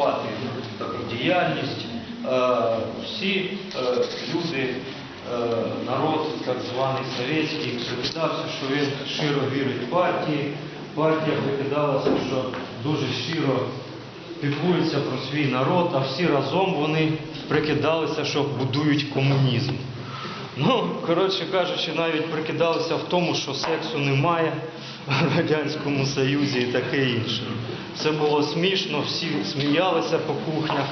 критикувати таку діяльність. Е, Всі е, люди, е, народ так званий совєтський, прикидався, що він щиро вірить партії. Партія прикидалася, що дуже щиро піклується про свій народ, а всі разом вони прикидалися, що будують комунізм. Ну, коротше кажучи, навіть прикидалися в тому, що сексу немає в Радянському Союзі і таке інше. Це було смішно, всі сміялися по кухнях,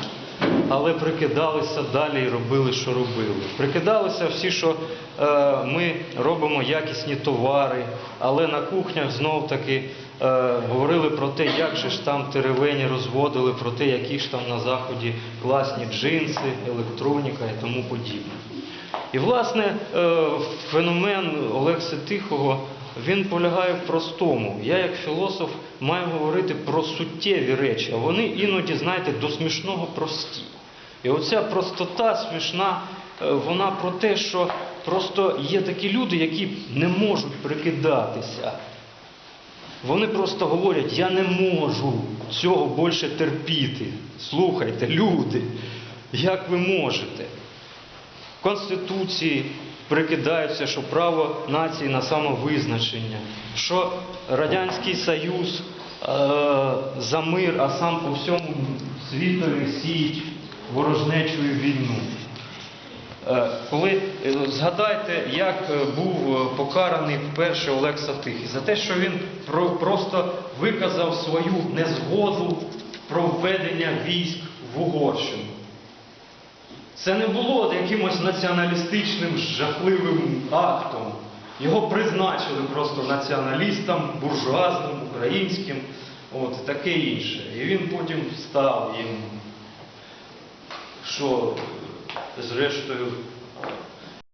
але прикидалися далі і робили, що робили. Прикидалися всі, що е, ми робимо якісні товари, але на кухнях знов таки е, говорили про те, як же ж там теревені розводили, про те, які ж там на заході класні джинси, електроніка і тому подібне. І, власне, е, феномен Олекси Тихого він полягає в простому. Я, як філософ, маю говорити про суттєві речі, а вони іноді, знаєте, до смішного прості. І оця простота смішна, е, вона про те, що просто є такі люди, які не можуть прикидатися. Вони просто говорять, я не можу цього більше терпіти. Слухайте, люди, як ви можете? Конституції прикидаються, що право нації на самовизначення, що Радянський Союз е, за мир, а сам по всьому світові сіють ворожнечу війну. Е, Коли е, згадайте, як е, був е, покараний вперше Олекса Тихий, за те, що він про- просто виказав свою незгоду про введення військ в Угорщину. Це не було якимось націоналістичним жахливим актом. Його призначили просто націоналістам, буржуазним, українським, от, таке інше. І він потім став їм, що зрештою